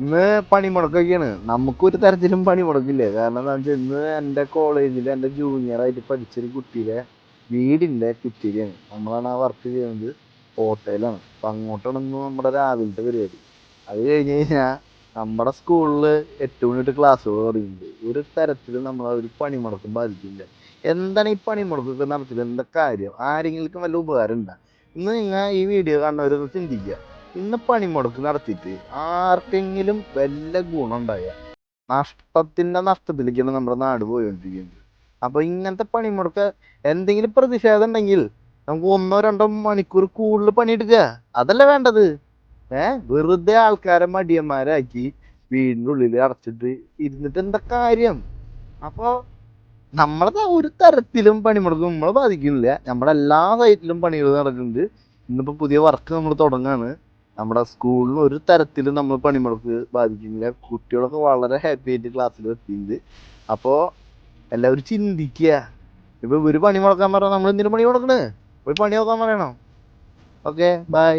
ഇന്ന് പണിമുടക്കൊക്കെയാണ്. നമുക്കൊരു തരത്തിലും പണിമുടക്കില്ല. കാരണം എന്താ വെച്ചാൽ ഇന്ന് എന്റെ കോളേജിൽ എന്റെ ജൂനിയർ ആയിട്ട് പഠിച്ചൊരു കുട്ടിയുടെ വീടിന്റെ കുറ്റിയിലാണ് നമ്മളാണ് ആ വർക്ക് ചെയ്യുന്നത്. ഹോട്ടലാണ്. അപ്പം അങ്ങോട്ടാണ് ഇന്ന് നമ്മുടെ രാവിലത്തെ പരിപാടി. അത് കഴിഞ്ഞ് കഴിഞ്ഞാൽ നമ്മുടെ സ്കൂളിൽ എട്ട് മണി തൊട്ട് ക്ലാസ്സുകൾ തുടങ്ങിയിട്ടുണ്ട്. ഒരു തരത്തിലും നമ്മൾ ഒരു പണിമുടക്കം ബാധിക്കില്ല. എന്താണ് ഈ പണിമുടക്കൊക്കെ നടത്തിയത്? എന്താ കാര്യം? ആരെങ്കിലും വല്ല ഉപകാരം ഉണ്ടോ? ഇന്ന് നിങ്ങൾ ഈ വീഡിയോ കാണുന്നവരൊന്ന് ചിന്തിക്കുക ഇന്ന് പണിമുടക്ക് നടത്തിയിട്ട് ആർക്കെങ്കിലും വല്ല ഗുണം ഉണ്ടായ നഷ്ടത്തിന്റെ നഷ്ടത്തിലേക്കാണ് നമ്മുടെ നാട് പോയിക്കൊണ്ടിരിക്കുന്നത് അപ്പൊ ഇങ്ങനത്തെ പണിമുടക്ക് എന്തെങ്കിലും പ്രതിഷേധം ഉണ്ടെങ്കിൽ നമുക്ക് ഒന്നോ രണ്ടോ മണിക്കൂർ കൂടുതൽ പണിയെടുക്കുക. അതല്ല വേണ്ടത്. ഏ? വെറുതെ ആൾക്കാരെ മടിയന്മാരാക്കി വീടിന്റെ ഉള്ളിൽ അടച്ചിട്ട് ഇരുന്നിട്ട് എന്താ കാര്യം? അപ്പോ നമ്മളത് ഒരു തരത്തിലും പണിമുടക്ക് നമ്മളെ ബാധിക്കുന്നില്ല. നമ്മുടെ എല്ലാ സൈറ്റിലും പണികൾ നടക്കുന്നുണ്ട്. ഇന്നിപ്പോ പുതിയ വർക്ക് നമ്മൾ തുടങ്ങാണ്. നമ്മുടെ സ്കൂളിൽ ഒരു തരത്തിലും നമ്മൾ പണിമുടക്ക് ബാധിക്കുന്നില്ല. കുട്ടികളൊക്കെ വളരെ ഹാപ്പി ആയിട്ട് ക്ലാസ്സിൽ എത്തിയിട്ടുണ്ട്. അപ്പോൾ എല്ലാവരും ചിന്തിക്കുക ഇപ്പൊ ഒരു പണി മുടക്കാൻ പറഞ്ഞാൽ നമ്മൾ എന്തിനു പണി മുടക്കണേ പോയി പണി നോക്കാൻ പറയണം. Okay bye